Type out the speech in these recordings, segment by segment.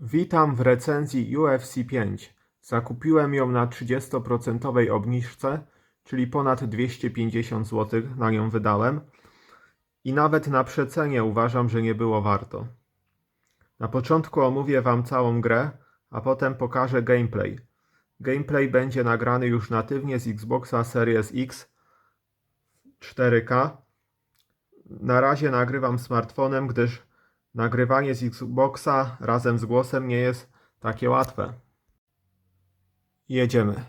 Witam w recenzji UFC 5. Zakupiłem ją na 30% obniżce, czyli ponad 250 zł na nią wydałem. I nawet na przecenie uważam, że nie było warto. Na początku omówię Wam całą grę, a potem pokażę gameplay. Gameplay będzie nagrany już natywnie z Xboxa Series X 4K. Na razie nagrywam smartfonem, gdyż nagrywanie z Xboxa razem z głosem nie jest takie łatwe. Jedziemy.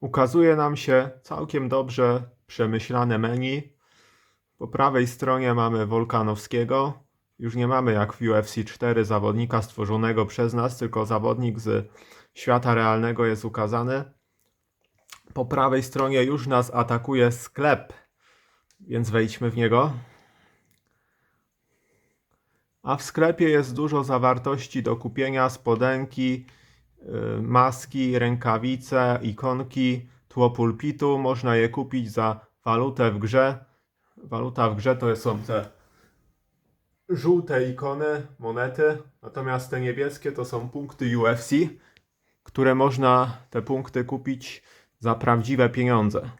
Ukazuje nam się całkiem dobrze przemyślane menu. Po prawej stronie mamy Wolkanowskiego. Już nie mamy jak w UFC 4 zawodnika stworzonego przez nas, tylko zawodnik z świata realnego jest ukazany. Po prawej stronie już nas atakuje sklep, więc wejdźmy w niego. A w sklepie jest dużo zawartości do kupienia: spodenki, y, maski, rękawice, ikonki, tło pulpitu. Można je kupić za walutę w grze. Waluta w grze to są te żółte ikony, monety, natomiast te niebieskie to są punkty UFC, które można te punkty kupić za prawdziwe pieniądze.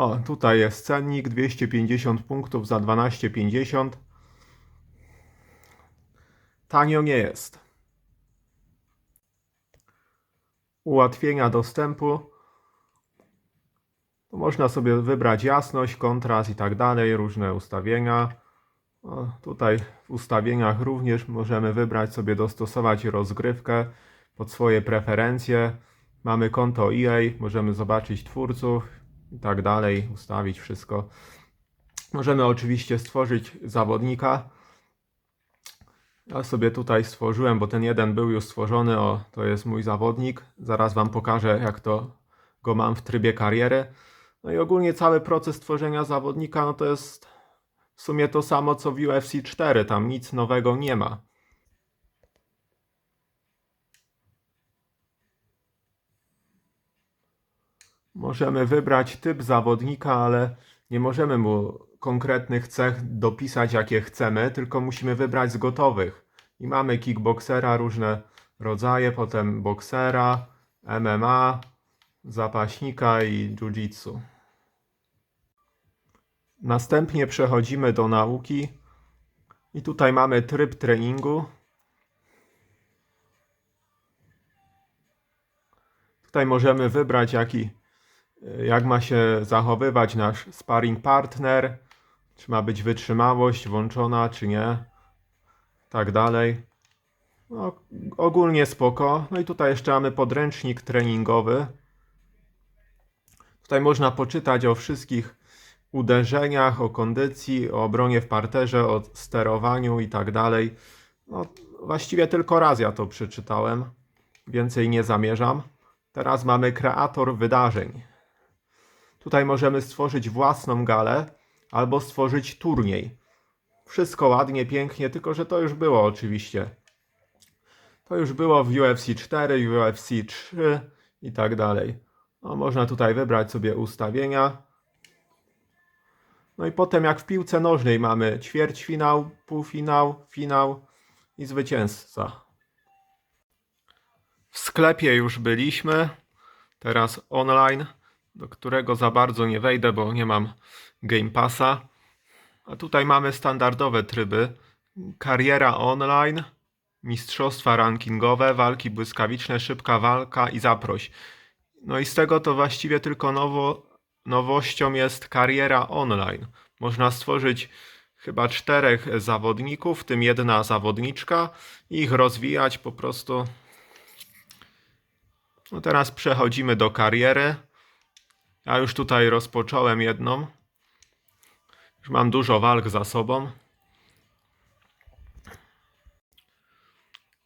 O, tutaj jest cennik 250 punktów za 12,50. Tanio nie jest. Ułatwienia dostępu. Można sobie wybrać jasność, kontrast i tak dalej, różne ustawienia. O, tutaj w ustawieniach również możemy wybrać sobie dostosować rozgrywkę pod swoje preferencje. Mamy konto EA, możemy zobaczyć twórców i tak dalej, ustawić wszystko. Możemy oczywiście stworzyć zawodnika. Ja sobie tutaj stworzyłem, bo ten jeden był już stworzony. O, to jest mój zawodnik. Zaraz Wam pokażę, jak to go mam w trybie kariery. No i ogólnie cały proces tworzenia zawodnika, no to jest w sumie to samo co w UFC 4. Tam nic nowego nie ma. Możemy wybrać typ zawodnika, ale nie możemy mu konkretnych cech dopisać, jakie chcemy, tylko musimy wybrać z gotowych. I mamy kickboxera, różne rodzaje, potem boksera, MMA, zapaśnika i jiu-jitsu. Następnie przechodzimy do nauki. I tutaj mamy tryb treningu. Tutaj możemy wybrać, jaki, jak ma się zachowywać nasz sparring partner, czy ma być wytrzymałość włączona, czy nie, tak dalej. No, ogólnie spoko. No i tutaj jeszcze mamy podręcznik treningowy. Tutaj można poczytać o wszystkich uderzeniach, o kondycji, o obronie w parterze, o sterowaniu i tak dalej. No, właściwie tylko raz ja to przeczytałem. Więcej nie zamierzam. Teraz mamy kreator wydarzeń. Tutaj możemy stworzyć własną galę albo stworzyć turniej. Wszystko ładnie, pięknie, tylko że to już było oczywiście. To już było w UFC 4, UFC 3 i tak dalej. No, można tutaj wybrać sobie ustawienia. No i potem jak w piłce nożnej mamy ćwierćfinał, półfinał, finał i zwycięzca. W sklepie już byliśmy, teraz online, do którego za bardzo nie wejdę, bo nie mam Game Passa. A tutaj mamy standardowe tryby: kariera online, mistrzostwa rankingowe, walki błyskawiczne, szybka walka i zaproś. No i z tego to właściwie tylko nowo, nowością jest kariera online. Można stworzyć chyba czterech zawodników, w tym jedna zawodniczka, i ich rozwijać po prostu. No teraz przechodzimy do kariery. Ja już tutaj rozpocząłem jedną. Już mam dużo walk za sobą.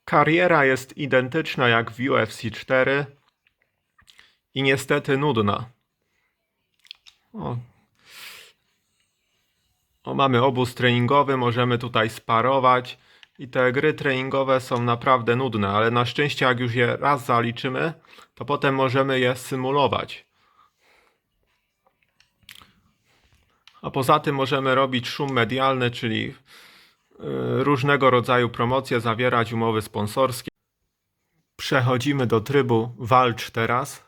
Kariera jest identyczna jak w UFC 4 i niestety nudna. O. o, mamy obóz treningowy, możemy tutaj sparować i te gry treningowe są naprawdę nudne, ale na szczęście jak już je raz zaliczymy, to potem możemy je symulować. A poza tym możemy robić szum medialny, czyli y, różnego rodzaju promocje, zawierać umowy sponsorskie. Przechodzimy do trybu walcz teraz.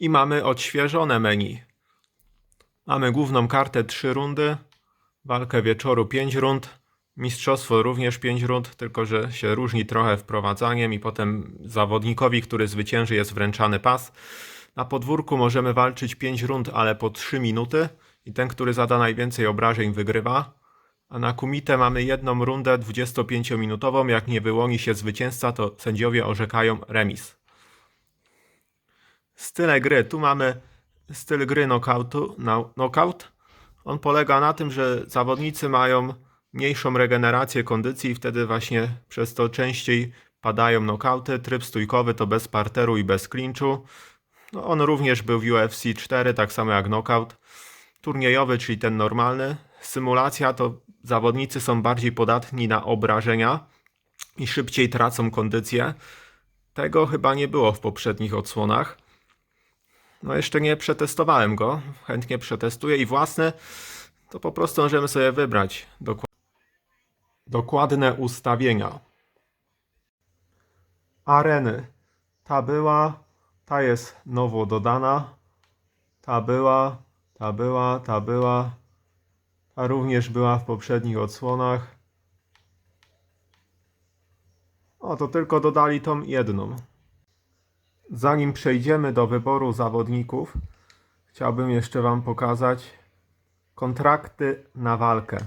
I mamy odświeżone menu. Mamy główną kartę 3 rundy, walkę wieczoru 5 rund, mistrzostwo również 5 rund, tylko że się różni trochę wprowadzaniem i potem zawodnikowi, który zwycięży jest wręczany pas. Na podwórku możemy walczyć 5 rund, ale po 3 minuty i ten, który zada najwięcej obrażeń wygrywa. A na kumite mamy jedną rundę 25-minutową, jak nie wyłoni się zwycięzca, to sędziowie orzekają remis. Style gry. Tu mamy styl gry knockoutu, no- knockout. On polega na tym, że zawodnicy mają mniejszą regenerację kondycji i wtedy właśnie przez to częściej padają knockouty. Tryb stójkowy to bez parteru i bez clinchu. No, on również był w UFC 4, tak samo jak knockout. Turniejowy, czyli ten normalny. Symulacja to zawodnicy są bardziej podatni na obrażenia i szybciej tracą kondycję. Tego chyba nie było w poprzednich odsłonach. No jeszcze nie przetestowałem go. Chętnie przetestuję i własne to po prostu możemy sobie wybrać dokła- dokładne ustawienia. Areny. Ta była, ta jest nowo dodana. Ta była, ta była, ta była. Ta również była w poprzednich odsłonach. O, to tylko dodali tą jedną. Zanim przejdziemy do wyboru zawodników, chciałbym jeszcze Wam pokazać kontrakty na walkę.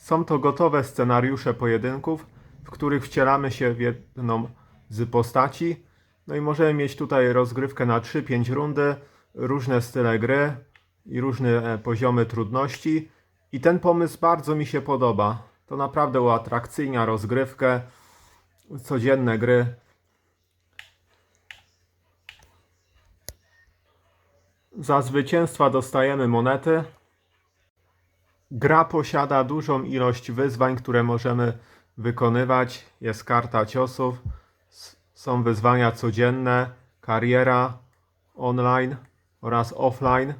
Są to gotowe scenariusze pojedynków, w których wcielamy się w jedną z postaci. No i możemy mieć tutaj rozgrywkę na 3-5 rundy, różne style gry i różne e, poziomy trudności. I ten pomysł bardzo mi się podoba. To naprawdę uatrakcyjnia rozgrywkę, codzienne gry. Za zwycięstwa dostajemy monety. Gra posiada dużą ilość wyzwań, które możemy wykonywać. Jest karta ciosów, są wyzwania codzienne, kariera online oraz offline.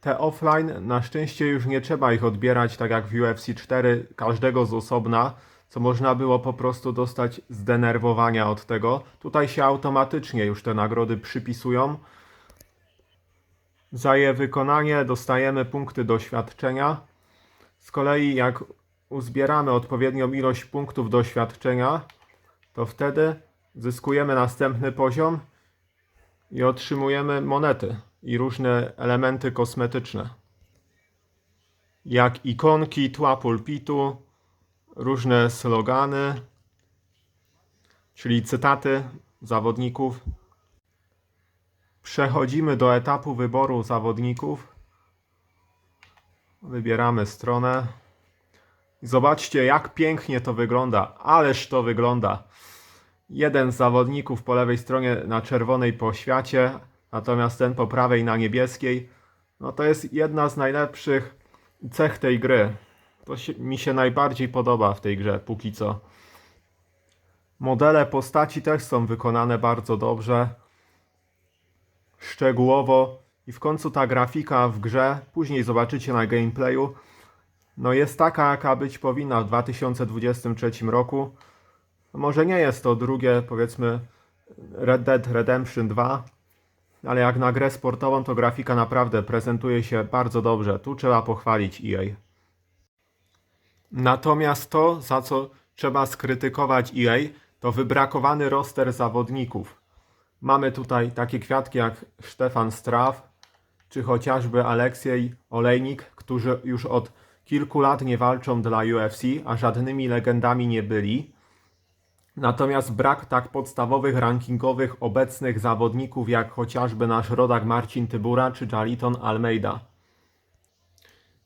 Te offline na szczęście już nie trzeba ich odbierać tak jak w UFC 4 każdego z osobna, co można było po prostu dostać zdenerwowania od tego. Tutaj się automatycznie już te nagrody przypisują. Za je wykonanie dostajemy punkty doświadczenia. Z kolei jak uzbieramy odpowiednią ilość punktów doświadczenia, to wtedy zyskujemy następny poziom i otrzymujemy monety i różne elementy kosmetyczne. Jak ikonki, tła pulpitu, różne slogany, czyli cytaty zawodników. Przechodzimy do etapu wyboru zawodników. Wybieramy stronę. I Zobaczcie, jak pięknie to wygląda. Ależ to wygląda. Jeden z zawodników po lewej stronie na czerwonej poświacie, natomiast ten po prawej na niebieskiej. No to jest jedna z najlepszych cech tej gry. To się, mi się najbardziej podoba w tej grze, póki co. Modele postaci też są wykonane bardzo dobrze, szczegółowo i w końcu ta grafika w grze, później zobaczycie na gameplayu, no jest taka, jaka być powinna w 2023 roku. Może nie jest to drugie, powiedzmy, Red Dead Redemption 2, ale jak na grę sportową, to grafika naprawdę prezentuje się bardzo dobrze. Tu trzeba pochwalić EA. Natomiast to, za co trzeba skrytykować EA, to wybrakowany roster zawodników. Mamy tutaj takie kwiatki jak Stefan Straf, czy chociażby Aleksiej Olejnik, którzy już od kilku lat nie walczą dla UFC, a żadnymi legendami nie byli. Natomiast brak tak podstawowych rankingowych obecnych zawodników jak chociażby nasz rodak Marcin Tybura czy Jaliton Almeida.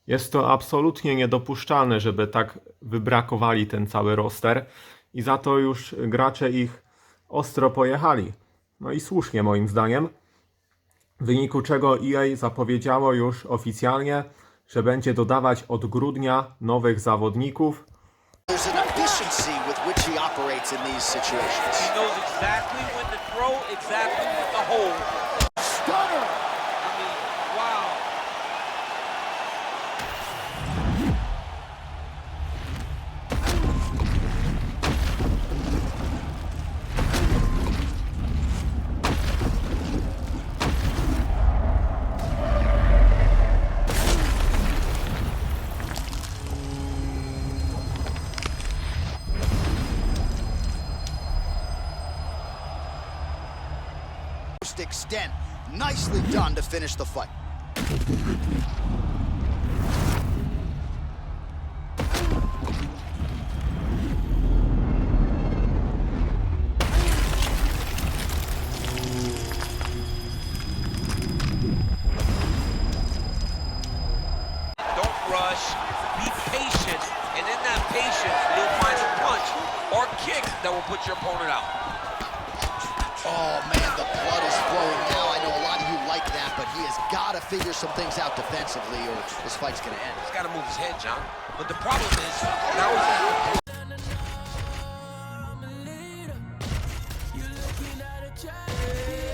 Jest to absolutnie niedopuszczalne, żeby tak wybrakowali ten cały roster i za to już gracze ich ostro pojechali. No i słusznie moim zdaniem. W wyniku czego EA zapowiedziało już oficjalnie, że będzie dodawać od grudnia nowych zawodników. He knows exactly when to throw, exactly when to hold. Extent. Nicely done to finish the fight. Be patient. And in that patience, you'll find a punch or kick that will put your opponent out. Oh man, the blood is flowing now. I know a lot of you like that, but he has got to figure some things out defensively, or this fight's going to end. He's got to move his head, John. But the problem is, that was Gets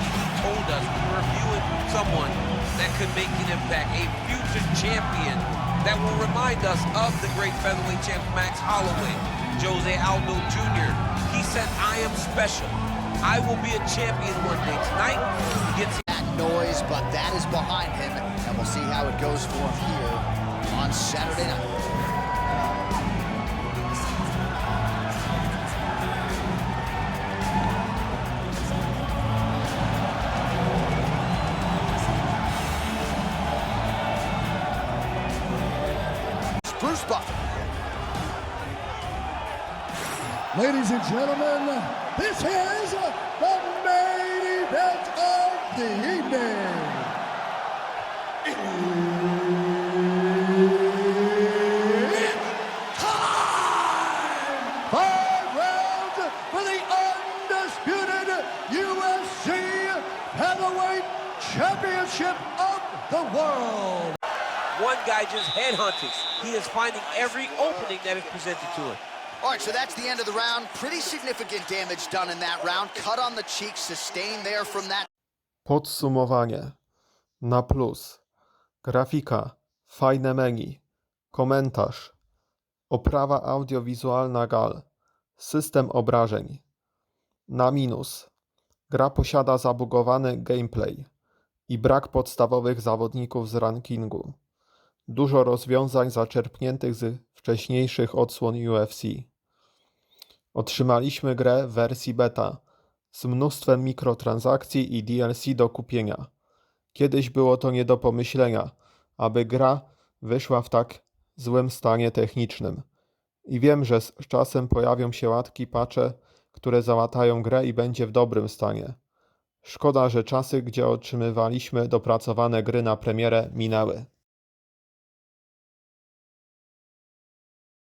he told us we were viewing someone that could make an impact, a future champion that will remind us of the great featherweight champ Max Holloway, Jose Aldo Jr. He said, I am special. I will be a champion one day. Tonight, he gets That noise, but that is behind him, and we'll see how it goes for him here on Saturday night. Buffer. Ladies and gentlemen, this is every opening that is presented to him. All right, so that's the end of the round. Pretty significant damage done in that round. Cut on the cheek, sustained there from that. Podsumowanie. Na plus. Grafika. Fajne menu. Komentarz. Oprawa audiowizualna GAL. System obrażeń. Na minus. Gra posiada zabugowany gameplay i brak podstawowych zawodników z rankingu. Dużo rozwiązań zaczerpniętych z wcześniejszych odsłon UFC. Otrzymaliśmy grę w wersji beta z mnóstwem mikrotransakcji i DLC do kupienia. Kiedyś było to nie do pomyślenia, aby gra wyszła w tak złym stanie technicznym. I wiem, że z czasem pojawią się łatki patche, które załatają grę i będzie w dobrym stanie. Szkoda, że czasy, gdzie otrzymywaliśmy dopracowane gry na premierę, minęły.